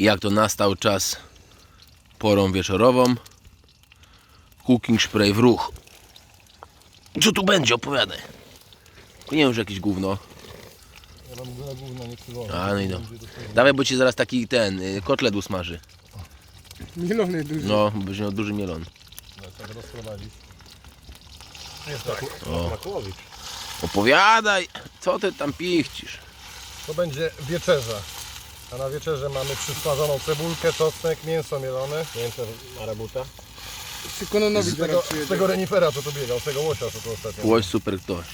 jak to nastał czas porą wieczorową. Cooking spray w ruch. Co tu będzie? Opowiadaj. Nie wiem, że jakieś gówno. Ja mam na gówno nie przywołam. A, no i no. Dawaj, bo ci zaraz taki ten y, kotlet usmaży. Mielony duży. No, bo będzie miał duży mielon. Tak rozprowadzić. Jest tak. O. Makłowicz. Opowiadaj, co ty tam pichcisz? To będzie wieczerza. A na wieczerze mamy przysmażoną cebulkę, czosnek, mięso mielone. Mięso. Czy Kononowi Z tego, z przyjedzie. tego renifera co tu biegał, z tego łosia co tu ostatnio. Łoś super ktoś.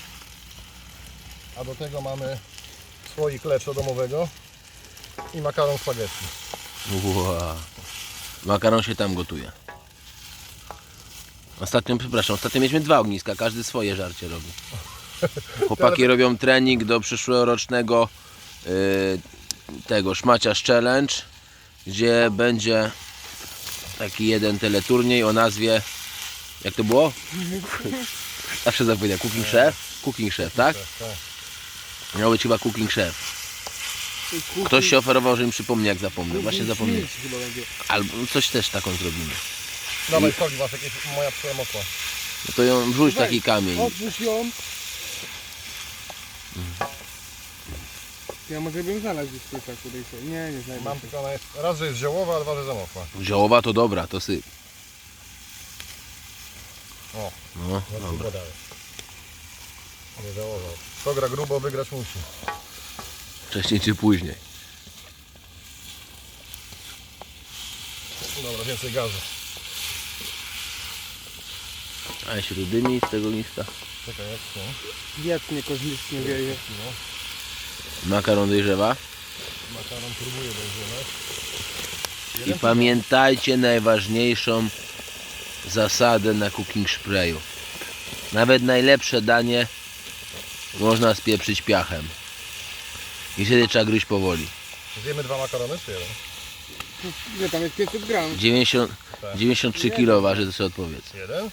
A do tego mamy słoik leczo domowego i makaron spaghetti. Ua. Makaron się tam gotuje. Ostatnio, przepraszam, ostatnio mieliśmy dwa ogniska, każdy swoje żarcie robi. Chłopaki robią trening do przyszłorocznego y, tego szmaciarz challenge, gdzie będzie taki jeden teleturniej o nazwie jak to było? Zawsze zapomina, cooking chef? Cooking chef, tak? Tak. Miał być chyba cooking chef. Ktoś się oferował, że mi przypomni jak zapomnę. Właśnie zapomniałem. Albo coś też taką zrobimy. Dawaj, wchodzi masz jakieś moja przemokła. No to ją wrzuć taki kamień. Otwórz ją. Ja może bym znalazł gdzieś tutaj tutaj. Nie, nie znajdę. Mam tylko ona jest, raz, że jest ziołowa, a dwa, że zamokła. Ziołowa to dobra, to syp. O. No, dobra. Nie żałował. Kto gra grubo, wygrać musi. Wcześniej czy później. Dobra, więcej gazu. A śrudymi z tego lista. Czekaj, jak to? Wiatr mnie kozmicznie wieje. No. Makaron dojrzewa. Makaron próbuje dojrzewać. I pamiętajcie najważniejszą zasadę na cooking sprayu. Nawet najlepsze danie można spieprzyć piachem. I wtedy trzeba gryźć powoli. Zjemy dwa makarony, czy jeden? Ile tam jest 500 gram? 90, Tak. 93 kg waży, to sobie odpowiedz. Jeden?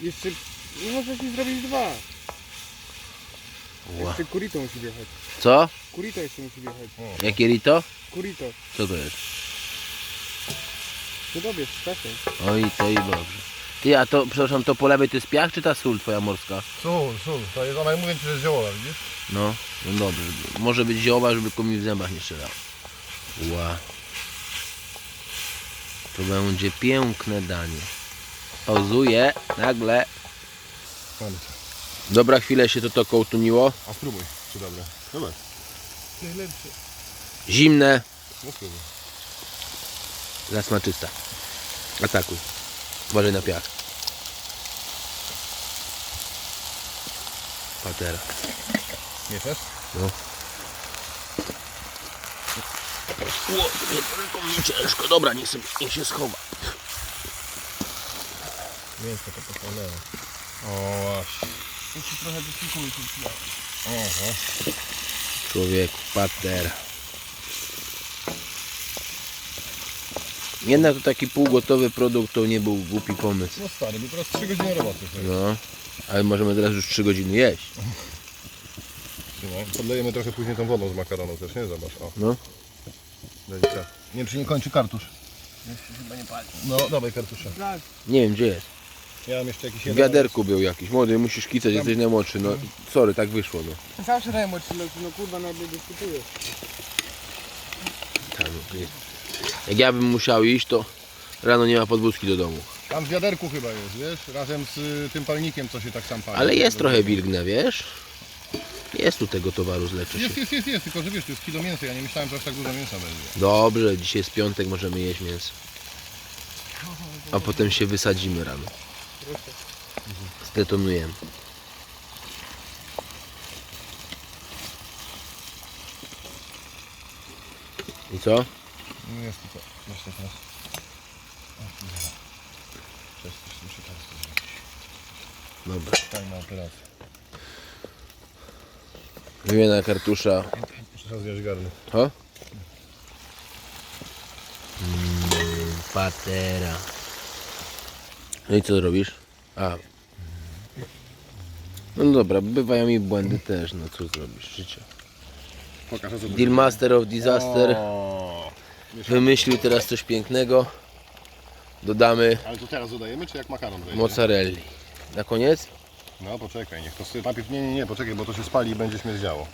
Jeszcze... No może ci zrobić dwa. Ła. Jeszcze kurito musi wjechać. Co? Kurito jeszcze musi wjechać. Jakie rito? Kurito. Co to jest? No dobierz, czasem. Oj, to i dobrze. Ty, a to, przepraszam, to po lewej to jest piach, czy ta sól twoja morska? Sól, sól. To jest, ona mówi ci, że jest ziołowa, widzisz? No, no dobrze. Może być zioła, żeby tylko mi w zębach nie strzelał. Ła. To będzie piękne danie. Pauzuję, nagle. Mamy. Dobra, chwilę się to to kołtuniło. A spróbuj, czy dobre. Dobra. Najlepsze. Zimne, No spróbuj. zasmaczysta. Atakuj. Uważaj na piach. Patera. Mieszasz? No. Ło, ręką mi ciężko. Dobra, niech, sobie, niech się schowa. Mięsko to popłynęło. O właśnie. Musi trochę wysikuje się przydało. Oho. Człowieku, patera. Jednak to taki półgotowy produkt to nie był głupi pomysł. No stary, bo teraz 3 godziny roboty. No, ale możemy teraz już 3 godziny jeść. Trzymaj. Podlejemy trochę później tą wodą z makaronu też, nie? Zobacz, o. No. Delikatnie. Nie wiem, czy nie kończy kartusz. Chyba nie pali. No, dawaj kartusza. Tak. Nie wiem gdzie jest. Ja mam jeszcze jakiś W jeden. wiaderku był jakiś. Młody, musisz kicać, jesteś najmłodszy. No, sorry, tak wyszło. No. Zawsze daję mocy, no kurwa nawet dyskutuję. Tak, no, nie. Jak ja bym musiał iść, to rano nie ma podwózki do domu. Tam w wiaderku chyba jest, wiesz? Razem z y, tym palnikiem, co się tak sam pali. Ale jest trochę wilgna, wiesz? Jest tu tego towaru, zleczę się. Jest, jest, jest, jest, tylko że wiesz, to jest kilo mięsa. Ja nie myślałem, że aż tak dużo mięsa będzie. Dobrze, dzisiaj jest piątek, możemy jeść mięso. A potem się wysadzimy rano. Zdetonujemy. I co? No jest tylko. Jeszcze teraz. Przez coś muszę teraz to zrobić. Dobra. Fajna operacja. Wymiana kartusza. Zjeść garnek. O? Mm, patera. No i co robisz? A. No dobra, bywają mi błędy też, no co zrobisz, życie. Pokaż, co Deal Master of Disaster. O, wymyślił teraz coś pięknego. Dodamy Ale to teraz dodajemy, czy jak makaron wejdzie? mozzarelli. Na koniec? No poczekaj, niech to sy... Najpierw nie, nie, nie, poczekaj, bo to się spali i będzie śmierdziało.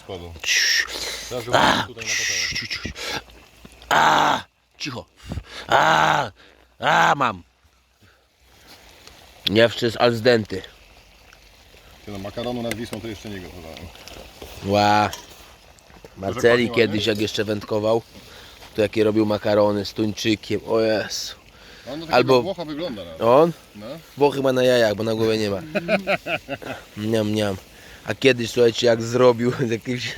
Spodu. Teraz wrzucamy tutaj na. A, cicho. A, a, mam. Jeszcze jest al No, makaronu nad Wisłą to jeszcze nie gotowałem. Ła. Marceli kiedyś jak jeszcze wędkował, to jakie robił makarony z tuńczykiem. O Jezu. On Albo-. Włocha wygląda nawet. On? No. Bo chyba na jajach, bo na głowie nie ma. Niam, niam. A kiedyś, słuchajcie, jak zrobił z jakimś,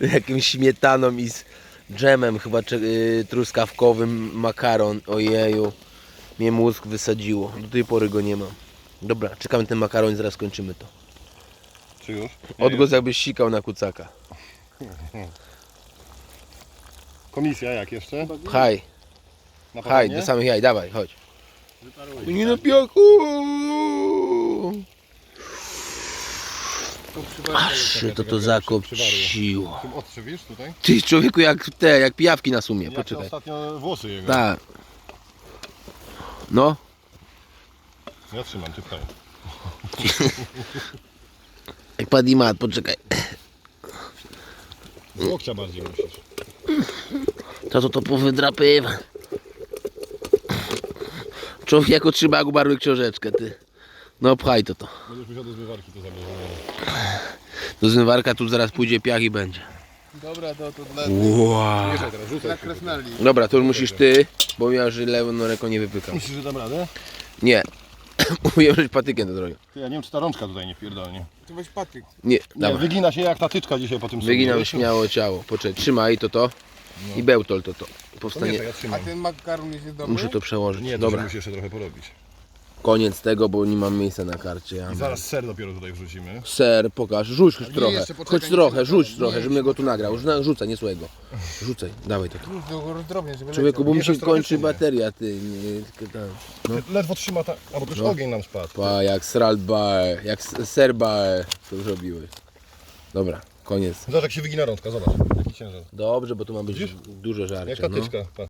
jakimś śmietaną i z dżemem chyba cze- y, truskawkowym makaron. Ojeju, mnie mózg wysadziło. Do tej pory go nie mam. Dobra, czekamy ten makaron i zaraz kończymy to. Czy już? Nie, Odgłos jakbyś sikał na kucaka. Komisja jak jeszcze? Haj, Na do samych jaj, dawaj, chodź. Wyparuj. Nie na piachu! To przypadek. Aż się to to zakopciło. Tym ostrzywisz tutaj? Ty człowieku jak te, jak pijawki na sumie, Jak poczekaj. ostatnio włosy jego. Tak. No, Ja trzymam, ty pchaj. jak padimat, poczekaj. Z łokcia bardziej musisz. To to to powydrapywa. Człowieku trzyma jak umarły książeczkę, ty. No pchaj to to. Będziesz musiał do zmywarki to zabrać. Do zmywarka tu zaraz pójdzie piach i będzie. Dobra, to, to dla, Wow. Teraz, rzucaj. dla krasnali. Dobra, to już musisz ty, bo ja że lewą ręką nie wypykam. Myślisz, że dam radę? Nie. Mówiłem, że patykiem to drogi. Ty, ja nie wiem, czy ta rączka tutaj nie pierdolnie. To weź patyk. Nie, Nie, dawaj. wygina się jak ta tyczka dzisiaj po tym sobie, Wyginam śmiało ciało. Poczekaj, trzymaj to to. I bełtol to to. To nie, Powstanie. to ja A trzymam. ten makaron jest dobry? Muszę to przełożyć. Nie, to Dobra, musi jeszcze trochę porobić. Koniec tego, bo nie mam miejsca na karcie. I zaraz ser dopiero tutaj wrzucimy. Ser, pokaż, rzuć choć trochę. jeszcze poczekaj, Choć nie trochę, rzuć nie, trochę, żebym go tu nagrał. Rzu- Rzucaj, nie słuchaj go. Rzucaj, dawaj to. Żeby Człowieku, bo mi Bierzesz się trochę, kończy czy nie? bateria, ty. Nie, tylko tam. No. Ledwo trzyma ta... Albo też No. ogień nam spadł. Pa, jak sralbae, jak s- serbae to zrobiły. Dobra, koniec. Zobacz jak się wygina rączka, zobacz. Jaki ciężar. Dobrze, bo tu ma być Widzisz? dużo Jak żarcia. ta No. pa.